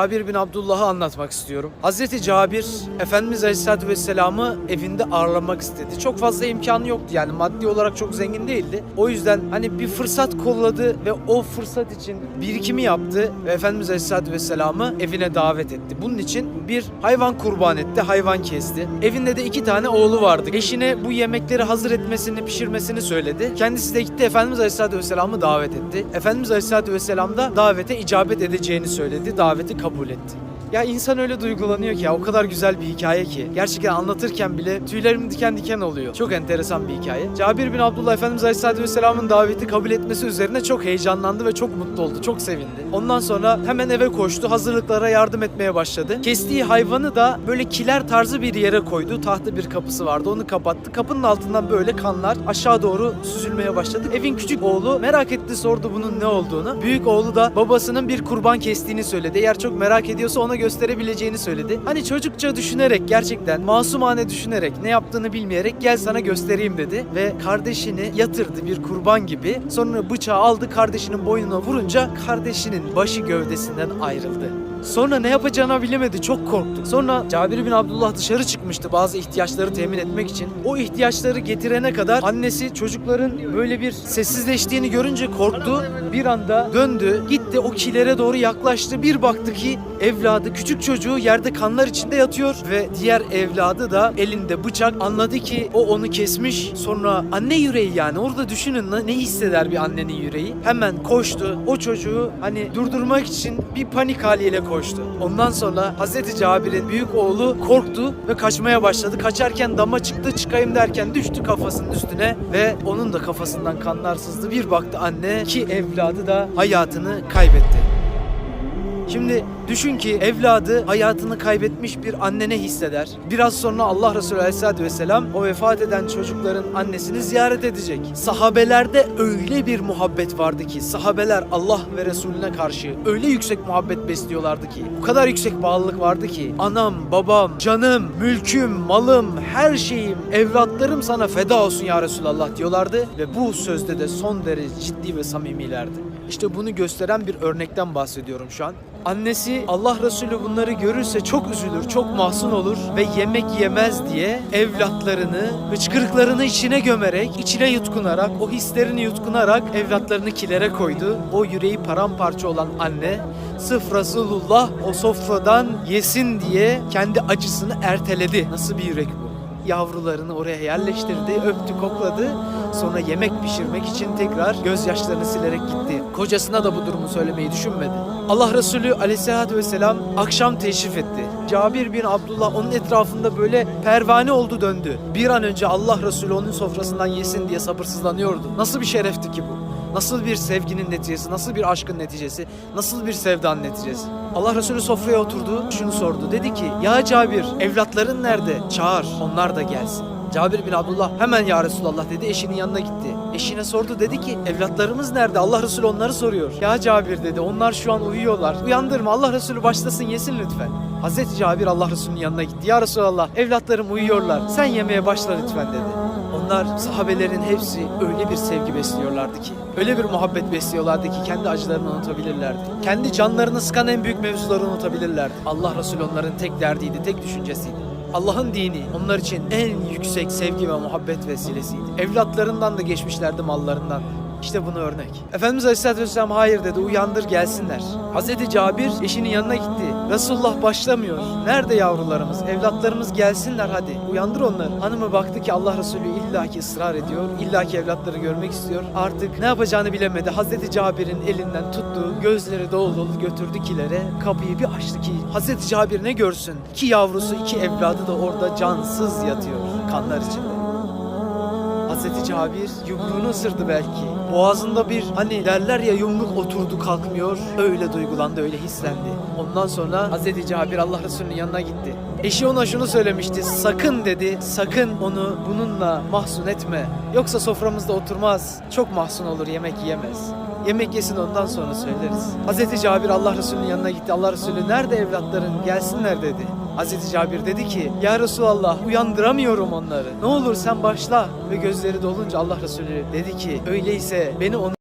Cabir bin Abdullah'ı anlatmak istiyorum. Hazreti Cabir Efendimiz Aleyhisselatü Vesselam'ı evinde ağırlamak istedi. Çok fazla imkanı yoktu yani maddi olarak çok zengin değildi. O yüzden hani bir fırsat kolladı ve o fırsat için birikimi yaptı ve Efendimiz Aleyhisselatü Vesselam'ı evine davet etti. Bunun için bir hayvan kurban etti, hayvan kesti. Evinde de iki tane oğlu vardı. Eşine bu yemekleri hazır etmesini, pişirmesini söyledi. Kendisi de gitti Efendimiz Aleyhisselatü Vesselam'ı davet etti. Efendimiz Aleyhisselatü Vesselam da davete icabet edeceğini söyledi. Daveti kabul etti. Ya insan öyle duygulanıyor ki ya o kadar güzel bir hikaye ki. Gerçekten anlatırken bile tüylerim diken diken oluyor. Çok enteresan bir hikaye. Cabir bin Abdullah Efendimiz Aleyhisselatü Vesselam'ın daveti kabul etmesi üzerine çok heyecanlandı ve çok mutlu oldu. Çok sevindi. Ondan sonra hemen eve koştu. Hazırlıklara yardım etmeye başladı. Kestiği hayvanı da böyle kiler tarzı bir yere koydu. Tahta bir kapısı vardı. Onu kapattı. Kapının altından böyle kanlar aşağı doğru süzülmeye başladı. Evin küçük oğlu merak etti sordu bunun ne olduğunu. Büyük oğlu da babasının bir kurban kestiğini söyledi. Eğer çok merak ediyorsa ona gösterebileceğini söyledi. Hani çocukça düşünerek gerçekten masumane düşünerek ne yaptığını bilmeyerek gel sana göstereyim dedi. Ve kardeşini yatırdı bir kurban gibi. Sonra bıçağı aldı kardeşinin boynuna vurunca kardeşinin başı gövdesinden ayrıldı. Sonra ne yapacağını bilemedi. Çok korktu. Sonra Cabir bin Abdullah dışarı çıkmıştı bazı ihtiyaçları temin etmek için. O ihtiyaçları getirene kadar annesi çocukların böyle bir sessizleştiğini görünce korktu. Bir anda döndü, gitti o kilere doğru yaklaştı. Bir baktı ki evladı, küçük çocuğu yerde kanlar içinde yatıyor ve diğer evladı da elinde bıçak. Anladı ki o onu kesmiş. Sonra anne yüreği yani orada düşünün ne- hisseder bir annenin yüreği. Hemen koştu. O çocuğu hani durdurmak için bir panik haliyle koştu. Ondan sonra Hazreti Cabir'in büyük oğlu korktu ve kaçmaya başladı. Kaçarken dama çıktı çıkayım derken düştü kafasının üstüne ve onun da kafasından kanlar sızdı. Bir baktı anne ki evladı da hayatını kaybetti. Şimdi düşün ki evladı hayatını kaybetmiş bir anne ne hisseder? Biraz sonra Allah Resulü Aleyhisselatü Vesselam o vefat eden çocukların annesini ziyaret edecek. Sahabelerde öyle bir muhabbet vardı ki sahabeler Allah ve Resulüne karşı öyle yüksek muhabbet besliyorlardı ki o kadar yüksek bağlılık vardı ki anam, babam, canım, mülküm, malım, her şeyim, evlatlarım sana feda olsun ya Resulallah diyorlardı ve bu sözde de son derece ciddi ve samimilerdi. İşte bunu gösteren bir örnekten bahsediyorum şu an. Annesi Allah Resulü bunları görürse çok üzülür, çok mahzun olur ve yemek yemez diye evlatlarını hıçkırıklarını içine gömerek, içine yutkunarak, o hislerini yutkunarak evlatlarını kilere koydu. O yüreği paramparça olan anne sırf Resulullah o sofradan yesin diye kendi acısını erteledi. Nasıl bir yürek bu? yavrularını oraya yerleştirdi, öptü, kokladı. Sonra yemek pişirmek için tekrar gözyaşlarını silerek gitti. Kocasına da bu durumu söylemeyi düşünmedi. Allah Resulü aleyhissalatü vesselam akşam teşrif etti. Cabir bin Abdullah onun etrafında böyle pervane oldu döndü. Bir an önce Allah Resulü onun sofrasından yesin diye sabırsızlanıyordu. Nasıl bir şerefti ki bu? Nasıl bir sevginin neticesi, nasıl bir aşkın neticesi, nasıl bir sevdanın neticesi? Allah Resulü sofraya oturdu, şunu sordu. Dedi ki, ya Cabir, evlatların nerede? Çağır, onlar da gelsin. Cabir bin Abdullah hemen ya Resulallah dedi, eşinin yanına gitti. Eşine sordu, dedi ki, evlatlarımız nerede? Allah Resulü onları soruyor. Ya Cabir dedi, onlar şu an uyuyorlar. Uyandırma, Allah Resulü başlasın yesin lütfen. Hazreti Cabir Allah Resulü'nün yanına gitti. Ya Resulallah, evlatlarım uyuyorlar. Sen yemeye başla lütfen dedi. Onlar sahabelerin hepsi öyle bir sevgi besliyorlardı ki, öyle bir muhabbet besliyorlardı ki kendi acılarını unutabilirlerdi. Kendi canlarını sıkan en büyük mevzuları unutabilirlerdi. Allah Resulü onların tek derdiydi, tek düşüncesiydi. Allah'ın dini onlar için en yüksek sevgi ve muhabbet vesilesiydi. Evlatlarından da geçmişlerdi mallarından. İşte bunu örnek. Efendimiz Aleyhisselatü Vesselam hayır dedi uyandır gelsinler. Hazreti Cabir eşinin yanına gitti. Resulullah başlamıyor. Nerede yavrularımız? Evlatlarımız gelsinler hadi. Uyandır onları. Hanımı baktı ki Allah Resulü illaki ısrar ediyor. illaki evlatları görmek istiyor. Artık ne yapacağını bilemedi. Hazreti Cabir'in elinden tuttu. Gözleri dolu dolu götürdü kilere. Kapıyı bir açtı ki Hazreti Cabir ne görsün? İki yavrusu, iki evladı da orada cansız yatıyor. Kanlar içinde. Hazreti Cabir yumruğunu ısırdı belki. Boğazında bir hani derler ya yumruk oturdu kalkmıyor. Öyle duygulandı, öyle hislendi. Ondan sonra Hazreti Cabir Allah Resulü'nün yanına gitti. Eşi ona şunu söylemişti. Sakın dedi, sakın onu bununla mahzun etme. Yoksa soframızda oturmaz. Çok mahzun olur, yemek yiyemez. Yemek yesin ondan sonra söyleriz. Hazreti Cabir Allah Resulü'nün yanına gitti. Allah Resulü nerede evlatların gelsinler dedi. Hazreti Cabir dedi ki Ya Resulallah uyandıramıyorum onları. Ne olur sen başla. Ve gözleri dolunca Allah Resulü dedi ki öyleyse beni on